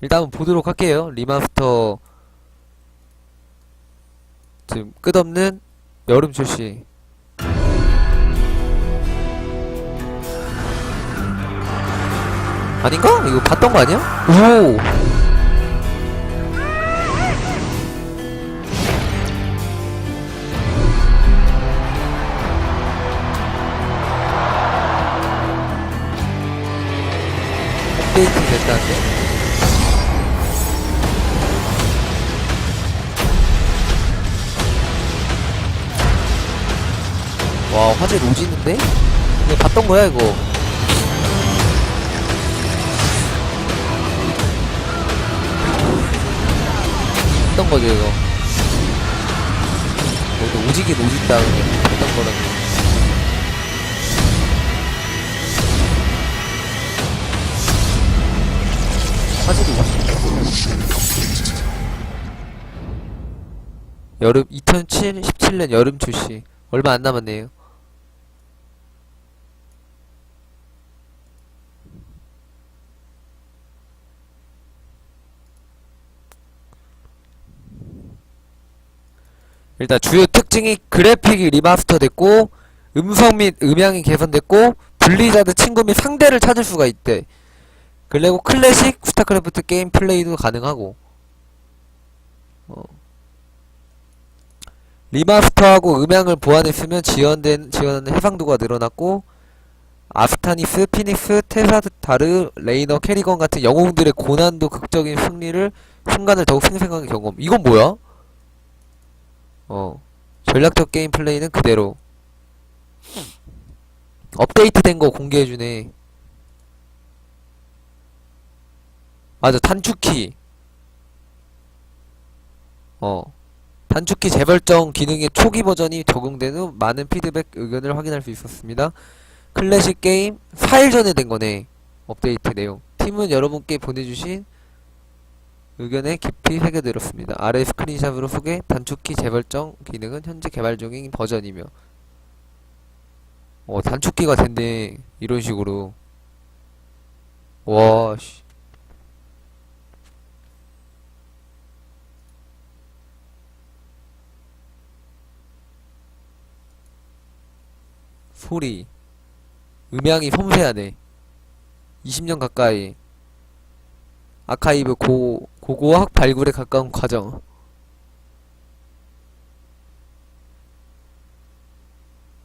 일단 한번 보도록 할게요. 리마스터 지금 끝없는 여름 출시. 아닌가? 이거 봤던 거 아니야? 오! 업데이트 됐다는데? 와 화질 오지는데? 이거 봤던 거야 이거? 봤던 거죠 이거. 여기 오지긴 오진다 그냥 봤던 거랑 화질이 여름 2017년 여름 출시. 얼마 안 남았네요 일단 주요 특징이 그래픽이 리마스터 됐고 음성 및 음향이 개선됐고 블리자드 친구 및 상대를 찾을 수가 있대 그리고 클래식 스타크래프트 게임 플레이도 가능하고 어. 리마스터하고 음향을 보완했으면 지원된 지원하는 해상도가 늘어났고 아스타니스, 피닉스, 테사다르, 레이너, 캐리건 같은 영웅들의 고난도 극적인 승리를 순간을 더욱 생생하게 경험. 이건 뭐야? 어 전략적 게임 플레이는 그대로 업데이트 된 거 공개해주네. 맞아 단축키. 어 단축키 재벌정 기능의 초기 버전이 적용된 후 많은 피드백 의견을 확인할 수 있었습니다. 클래식 게임 4일 전에 된 거네. 업데이트 내용. 팀은 여러분께 보내주신 의견에 깊이 새겨들었습니다. 아래 스크린샷으로 소개 단축키 재벌정 기능은 현재 개발 중인 버전이며 어 단축키가 된대 이런 식으로 와 씨. 소리 음향이 섬세하네 20년 가까이 아카이브 고, 고고학 발굴에 가까운 과정.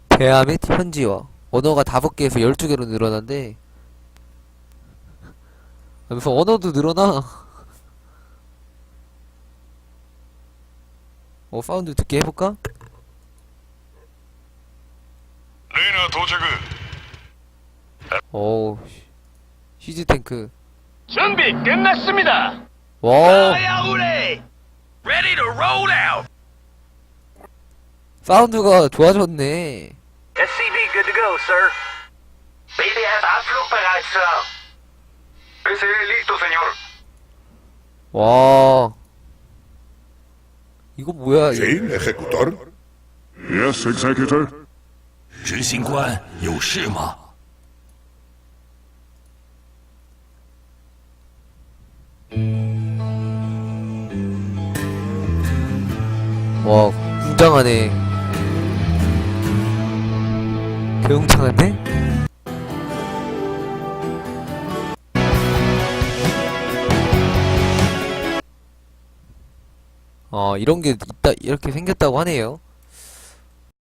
대화 및 현지화 언어가 5개에서 12개로 늘어난대 아, 무슨 언어도 늘어나. 어 사운드 듣게 해볼까? 레이나 도착을 어우 시즈 탱크. 준비 끝났습니다. 와 야우레, ready to roll out. 사운드가 좋아졌네 SCV good to go, sir. BDS Outlook bereits, sir. PC listo señor 와 이거 뭐야 이거 Sí, ejecutor. Yes executor 执行官有事吗？ 와 웅장하네 대웅창한데? 어 이런 게 있다 이렇게 생겼다고 하네요